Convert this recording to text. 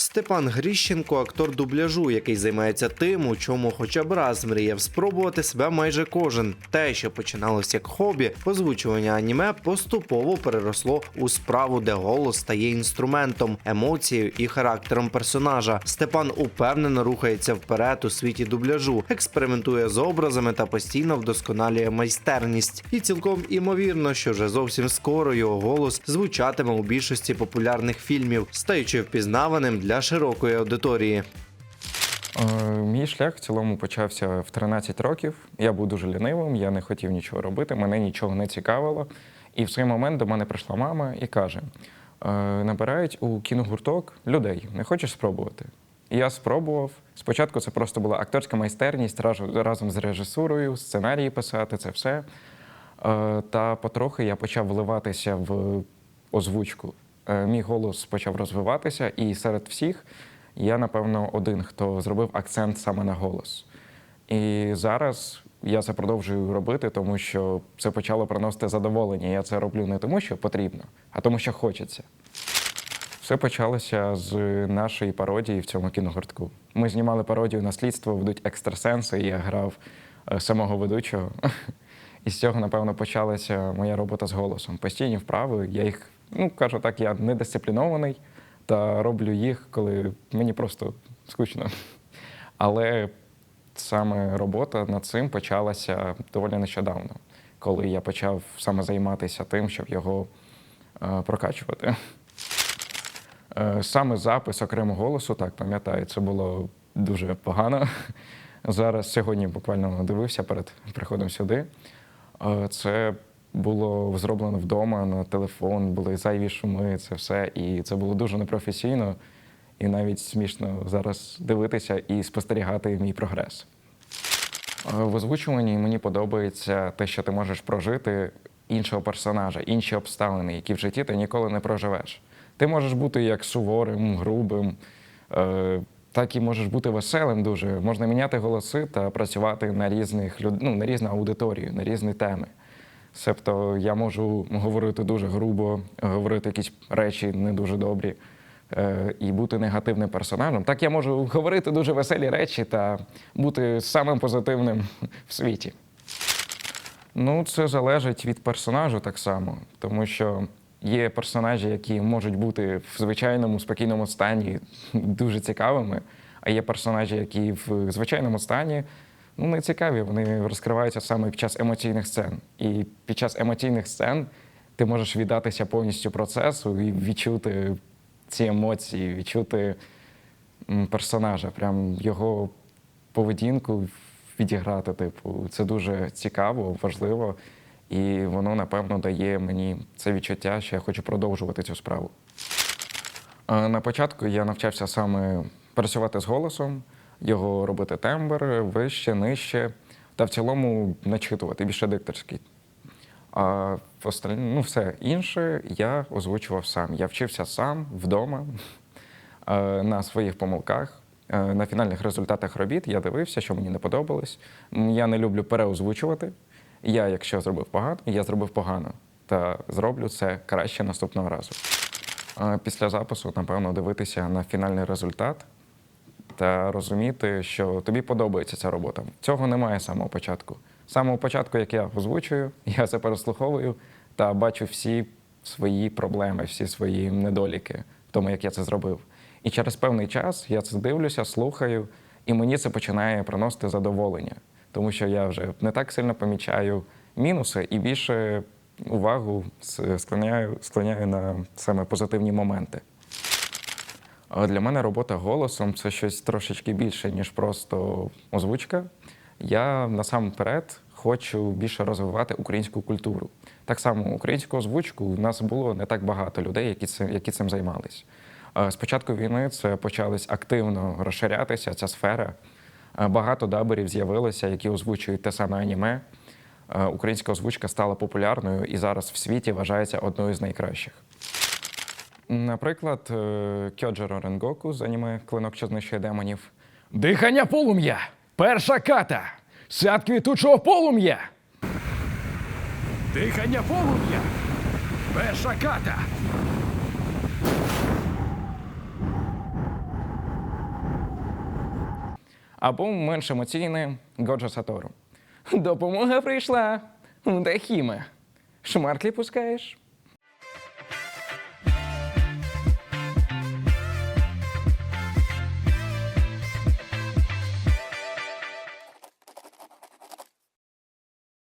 Степан Гріщенко, актор дубляжу, який займається тим, у чому хоча б раз мріяв спробувати себе майже кожен. Те, що починалось як хобі, озвучування аніме поступово переросло у справу, де голос стає інструментом, емоцією і характером персонажа. Степан упевнено рухається вперед у світі дубляжу, експериментує з образами та постійно вдосконалює майстерність. І цілком імовірно, що вже зовсім скоро його голос звучатиме у більшості популярних фільмів, стаючи впізнаваним для широкої аудиторії. Е, Мій шлях в цілому почався в 13 років. Я був дуже лінивим, я не хотів нічого робити, мене нічого не цікавило. І в цей момент до мене прийшла мама і каже: «Е, набирають у кіногурток людей, не хочеш спробувати? І я спробував. Спочатку це просто була акторська майстерність раз- разом з режисурою, сценарії писати, це все. Е, Та потрохи я почав вливатися в озвучку. Е, Мій голос почав розвиватися, і серед всіх я, напевно, один, хто зробив акцент саме на голос. І зараз я це продовжую робити, тому що це почало приносити задоволення. Я це роблю не тому, що потрібно, а тому, що хочеться. Все почалося з нашої пародії в цьому кіногуртку. Ми знімали пародію на слідство, ведуть екстрасенси, і я грав е, самого ведучого. І з цього, напевно, почалася моя робота з голосом. Постійні вправи. Я їх, ну кажу так, я недисциплінований та роблю їх, коли мені просто скучно. Але саме робота над цим почалася доволі нещодавно, коли я почав саме займатися тим, щоб його е, прокачувати. Е, Саме запис окремо голосу, так пам'ятаю, це було дуже погано. Зараз сьогодні буквально дивився перед приходом сюди. Е, Це було зроблено вдома на телефон, були зайві шуми, це все. І це було дуже непрофесійно. І навіть смішно зараз дивитися і спостерігати мій прогрес. Е, В озвучуванні мені подобається те, що ти можеш прожити іншого персонажа, інші обставини, які в житті ти ніколи не проживеш. Ти можеш бути як суворим, грубим, е, так і можеш бути веселим дуже. Можна міняти голоси та працювати на різних люд... ну, на різну аудиторію, на різні теми. Себто я можу говорити дуже грубо, говорити якісь речі не дуже добрі е, і бути негативним персонажем. Так я можу говорити дуже веселі речі та бути самим позитивним в світі. Ну, це залежить від персонажу так само, тому що є персонажі, які можуть бути в звичайному спокійному стані дуже цікавими, а є персонажі, які в звичайному стані ну, не. Вони розкриваються саме під час емоційних сцен. І під час емоційних сцен ти можеш віддатися повністю процесу і відчути ці емоції, відчути персонажа, прям його поведінку відіграти. Типу, це дуже цікаво, важливо, і воно, напевно, дає мені це відчуття, що я хочу продовжувати цю справу. На початку я навчався саме працювати з голосом, його робити тембр вище, нижче, та в цілому начитувати більше дикторський. А ну, все інше я озвучував сам. Я вчився сам вдома е, на своїх помилках. Е, На фінальних результатах робіт я дивився, що мені не подобалось. Я не люблю переозвучувати. Я, якщо зробив погано, я зробив погано. Та зроблю це краще наступного разу. Е, Після запису, напевно, дивитися на фінальний результат та розуміти, що тобі подобається ця робота. Цього немає з самого початку. З самого початку, як я озвучую, я це переслуховую та бачу всі свої проблеми, всі свої недоліки в тому, як я це зробив. І через певний час я це дивлюся, слухаю, і мені це починає приносити задоволення, тому що я вже не так сильно помічаю мінуси і більше увагу склоняю, склоняю на саме позитивні моменти. Для мене робота голосом це щось трошечки більше, ніж просто озвучка. Я насамперед хочу більше розвивати українську культуру. Так само українську озвучку у нас було не так багато людей, які цим, які цим займались. З війни це почалось активно розширятися, ця сфера. Багато даберів з'явилося, які озвучують те саме аніме. Українська озвучка стала популярною і зараз в світі вважається одною з найкращих. Наприклад, е, Кьоджиро Ренгоку з аніме Клинок, що знищує демонів. Дихання полум'я. Перша ката. Сад квітучого полум'я. Дихання полум'я. Перша ката. Або менш емоційне Годжо Сатору. Допомога прийшла. Де хіме? Шмарклі пускаєш?